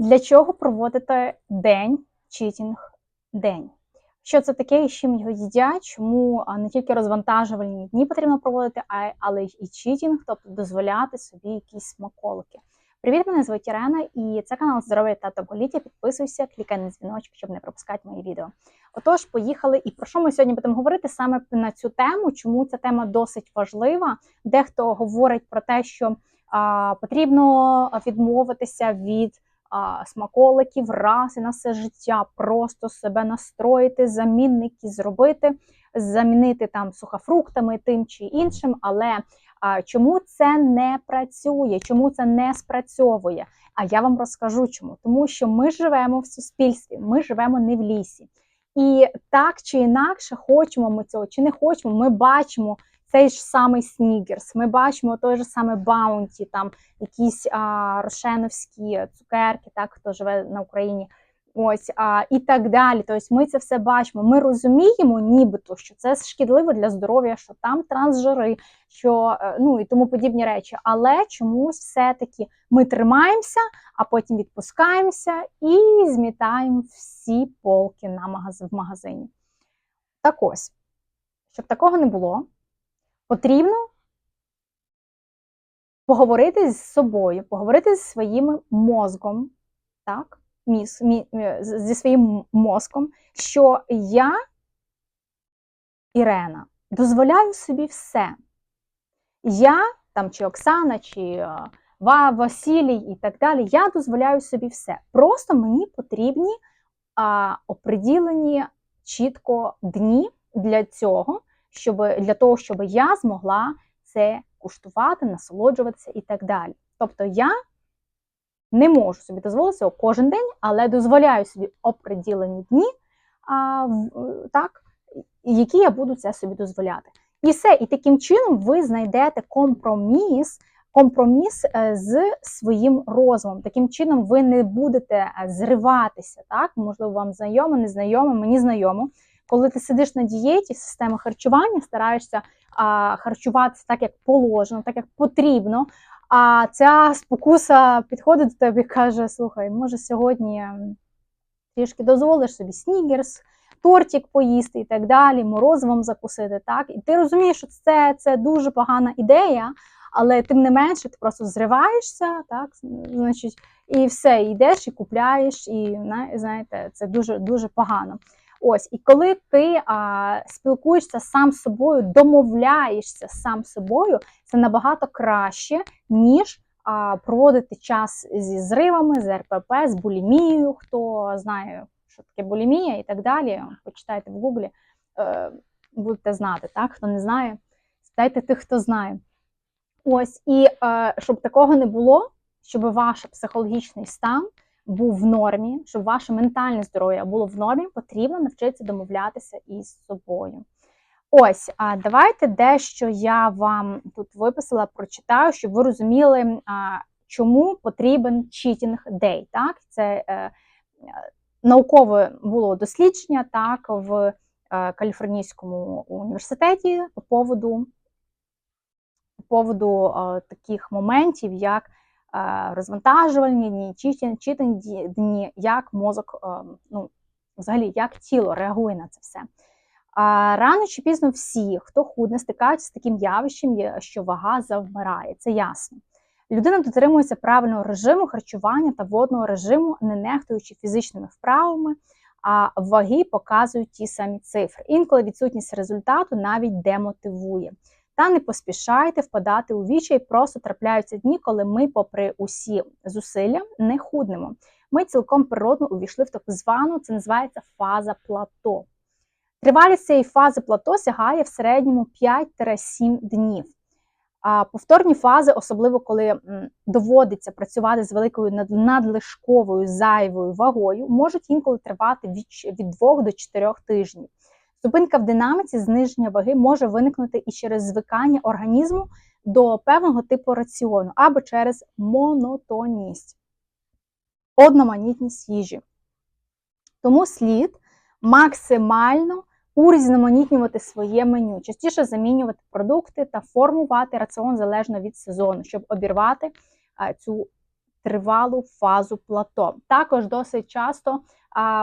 Для чого проводити день читінг день? Що це таке і чим його їдять? Чому не тільки розвантажувальні дні потрібно проводити, а, але й і читінг, тобто дозволяти собі якісь смаколики. Привіт, мене звуть Ірена, і це канал Здоров'я та Довголіття. Підписуйся, клікай на дзвіночок, щоб не пропускати мої відео. Отож, поїхали. І про що ми сьогодні будемо говорити саме на цю тему? Чому ця тема досить важлива? Дехто говорить про те, що а, потрібно відмовитися від а, смаколиків раз і на все життя, просто себе настроїти, замінники зробити, замінити там сухофруктами тим чи іншим, але а, чому це не працює, чому це не спрацьовує? А я вам розкажу чому. Тому що ми живемо в суспільстві, ми живемо не в лісі. І так чи інакше, хочемо ми цього чи не хочемо, ми бачимо цей ж самий снігерс, ми бачимо той же саме баунті, там якісь а, рошеновські цукерки, так хто живе на Україні. Ось а, і так далі. Тобто ми це все бачимо. Ми розуміємо, нібито, що це шкідливо для здоров'я, що там трансжири, що е, ну і тому подібні речі. Але чомусь все-таки ми тримаємося, а потім відпускаємося і змітаємо всі полки на магаз... в магазині. Так ось, щоб такого не було, потрібно поговорити з собою, поговорити зі своїм мозком, так? Міс, мі, зі своїм мозком, що я, Ірена, дозволяю собі все. Я, там, чи Оксана, чи Ва, Василій і так далі, я дозволяю собі все. Просто мені потрібні а, оприділені чітко дні для цього, щоб, для того, щоб я змогла це куштувати, насолоджуватися і так далі. Тобто я не можу собі дозволити цього кожен день, але дозволяю собі оприділені дні, а, так, які я буду це собі дозволяти. І все, і таким чином ви знайдете компроміс. Компроміс е, з своїм розумом. Таким чином, ви не будете е, зриватися. Так, можливо, вам знайомо, незнайомо, мені знайомо. Коли ти сидиш на дієті, система харчування, стараєшся а, харчуватися так, як положено, так як потрібно. А ця спокуса підходить до тебе і каже: Слухай, може, сьогодні трішки дозволиш собі снігерс, тортик поїсти і так далі, морозивом закусити. так? І ти розумієш, що це, це дуже погана ідея. Але тим не менше, ти просто зриваєшся, так, значить, і все, йдеш і купляєш, і знаєте, це дуже дуже погано. Ось, і коли ти а, спілкуєшся сам з собою, домовляєшся сам з собою, це набагато краще, ніж а, проводити час зі зривами, з РПП, з булімією, хто знає, що таке булімія і так далі. Почитайте в гуглі, е, будете знати, так? Хто не знає, спитайте тих, хто знає. Ось, і е, щоб такого не було, щоб ваш психологічний стан був в нормі, щоб ваше ментальне здоров'я було в нормі, потрібно навчитися домовлятися із собою. Ось, а давайте дещо я вам тут виписала, прочитаю, щоб ви розуміли, чому потрібен читінг дей. Так? Це е, наукове було дослідження так, в е, Каліфорнійському університеті по поводу по поводу е, таких моментів, як розвантажувальні дні, читані дні, як мозок, е, ну, взагалі, як тіло реагує на це все. Рано чи пізно всі, хто худне, стикаються з таким явищем, що вага завмирає, це ясно. Людина дотримується правильного режиму харчування та водного режиму, не нехтуючи фізичними вправами, а ваги показують ті самі цифри. Інколи відсутність результату навіть демотивує. Та не поспішайте впадати у вічі, просто трапляються дні, коли ми, попри усі зусилля, не худнемо. Ми цілком природно увійшли в так звану, це називається фаза плато. Тривалість цієї фази плато сягає в середньому 5-7 днів. А повторні фази, особливо коли доводиться працювати з великою надлишковою зайвою вагою, можуть інколи тривати від 2 до 4 тижнів. Зупинка в динаміці зниження ваги може виникнути і через звикання організму до певного типу раціону або через монотонність, одноманітність їжі. Тому слід максимально урізноманітнювати своє меню, частіше замінювати продукти та формувати раціон залежно від сезону, щоб обірвати цю тривалу фазу плато. Також досить часто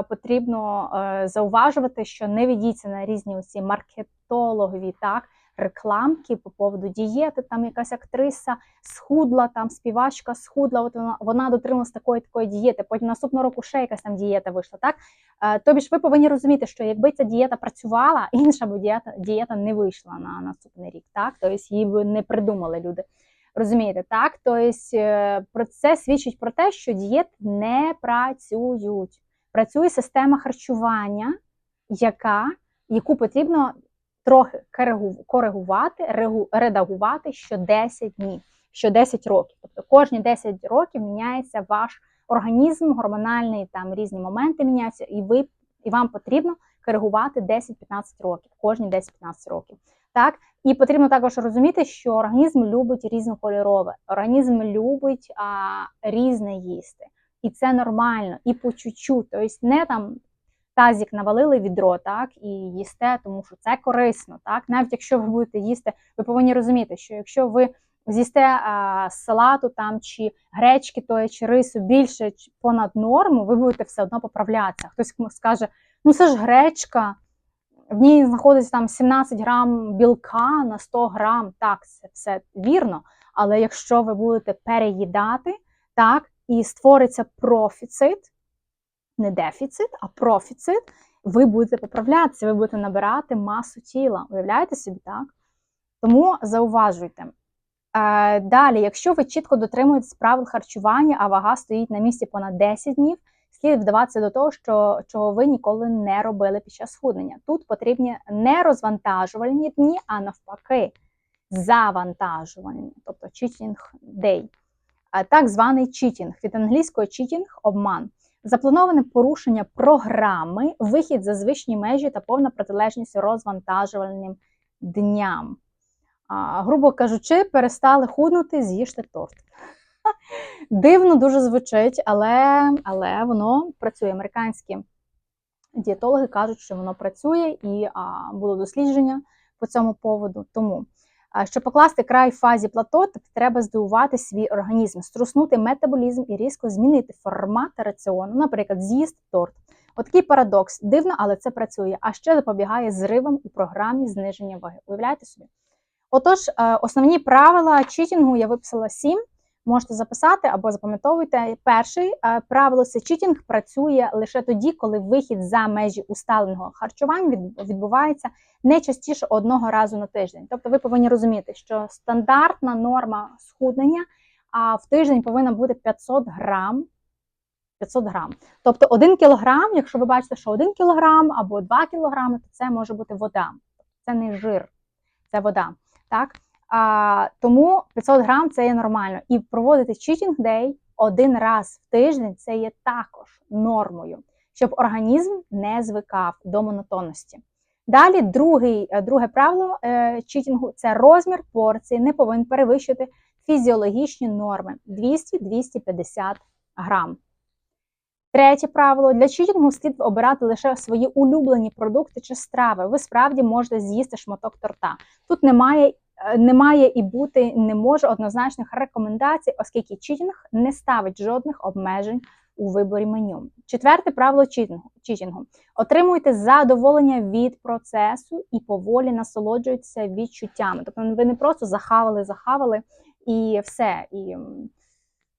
потрібно е, зауважувати, що не ведіться на різні оці маркетологові так, рекламки по поводу дієти. Там якась актриса схудла, там співачка схудла. От вона вона дотрималась такої такої дієти. Потім наступного року ще якась там дієта вийшла. Так е, тобі ж ви повинні розуміти, що якби ця дієта працювала, інша б дієта дієта не вийшла на наступний рік. Так, тобто її б не придумали люди. Розумієте, так? Тобто про це свідчить про те, що дієти не працюють. Працює система харчування, яка, яку потрібно трохи коригувати, редагувати що 10 днів, що 10 років. Тобто кожні 10 років міняється ваш організм, гормональний там різні моменти міняються, і ви і вам потрібно коригувати 10-15 років, кожні 10-15 років. Так? І потрібно також розуміти, що організм любить різнокольорове, організм любить а, різне їсти. І це нормально, і по чуть-чуть. Тобто не там тазік навалили відро, так, і їсте, тому що це корисно. так. Навіть якщо ви будете їсти, ви повинні розуміти, що якщо ви з'їсте а, салату там чи гречки тої, чи рису більше понад норму, ви будете все одно поправлятися. Хтось скаже, ну це ж гречка в ній знаходиться там 17 грам білка на 100 грам. Так, це все вірно. Але якщо ви будете переїдати, так, і створиться профіцит, не дефіцит, а профіцит, ви будете поправлятися, ви будете набирати масу тіла. Уявляєте собі, так? Тому зауважуйте. Е, далі, якщо ви чітко дотримуєтесь правил харчування, а вага стоїть на місці понад 10 днів, слід вдаватися до того, що чого ви ніколи не робили під час схуднення. Тут потрібні не розвантажувальні дні, а навпаки, завантажувальні, тобто cheating day. Так званий читінг. Від англійського читінг обман. Заплановане порушення програми, вихід за звичні межі та повна протилежність розвантажувальним дням. А, Грубо кажучи, перестали худнути, з'їжте торт. Дивно дуже звучить, але але воно працює. Американські дієтологи кажуть, що воно працює, і а, було дослідження по цьому поводу. Тому, щоб покласти край фазі плато, треба здивувати свій організм, струснути метаболізм і різко змінити формат раціону, наприклад, з'їсти торт. Отакий парадокс. Дивно, але це працює. А ще запобігає зривам у програмі зниження ваги. Уявляєте собі? Отож, е, основні правила читінгу я виписала сім можете записати або запам'ятовуйте. Перший е, правило це читінг працює лише тоді, коли вихід за межі усталеного харчування відбувається не частіше одного разу на тиждень. Тобто ви повинні розуміти, що стандартна норма схуднення в тиждень повинна бути 500 грам. 500 грам. Тобто 1 кілограм, якщо ви бачите, що 1 кілограм або 2 кілограми, то це може бути вода. Це не жир, це вода. Так? А, Тому 500 грам це є нормально. І проводити cheating day один раз в тиждень це є також нормою, щоб організм не звикав до монотонності. Далі, другий, е, друге правило е, читінгу це розмір порції не повинен перевищити фізіологічні норми 200-250 грам. Третє правило для читінгу слід обирати лише свої улюблені продукти чи страви. Ви справді можете з'їсти шматок торта. Тут немає немає і бути не може однозначних рекомендацій, оскільки читінг не ставить жодних обмежень у виборі меню. Четверте правило читінгу. читінгу. Отримуйте задоволення від процесу і поволі насолоджуйтеся відчуттями. Тобто ви не просто захавали, захавали і все. І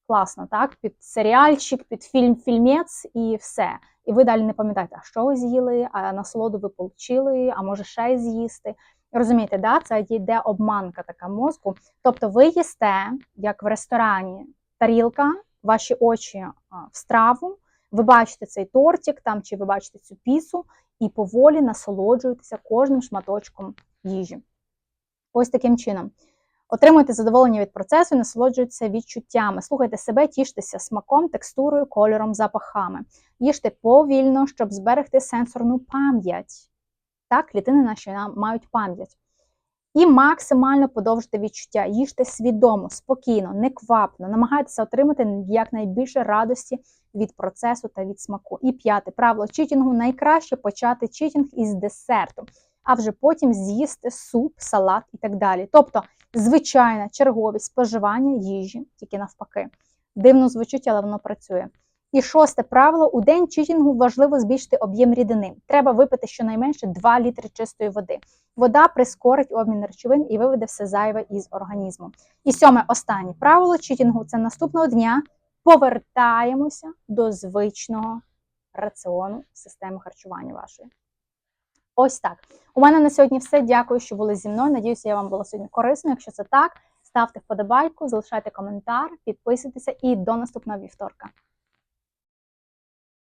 класно, так? Під серіальчик, під фільм, фільмець і все. І ви далі не пам'ятаєте, а що ви з'їли, а насолоду ви отримали, а може ще й з'їсти. Розумієте, да? це йде обманка така мозку. Тобто ви їсте, як в ресторані, тарілка, ваші очі в страву, ви бачите цей тортик там, чи ви бачите цю пісу, і поволі насолоджуєтеся кожним шматочком їжі. Ось таким чином. Отримуйте задоволення від процесу і насолоджуйтеся відчуттями. Слухайте себе, тіштеся смаком, текстурою, кольором, запахами. Їжте повільно, щоб зберегти сенсорну пам'ять. Так, клітини наші мають пам'ять. І максимально подовжити відчуття. Їжте свідомо, спокійно, неквапно, намагайтеся отримати якнайбільше радості від процесу та від смаку. І п'яте правило читінгу найкраще почати читінг із десерту, а вже потім з'їсти суп, салат і так далі. Тобто, звичайна черговість споживання їжі, тільки навпаки. Дивно звучить, але воно працює. І шосте правило: у день читінгу важливо збільшити об'єм рідини. Треба випити щонайменше 2 літри чистої води. Вода прискорить обмін речовин і виведе все зайве із організму. І сьоме останнє правило читінгу це наступного дня повертаємося до звичного раціону системи харчування вашої. Ось так. У мене на сьогодні все. Дякую, що були зі мною. Надіюся, я вам була сьогодні корисно. Якщо це так, ставте вподобайку, залишайте коментар, підписуйтеся і до наступного вівторка.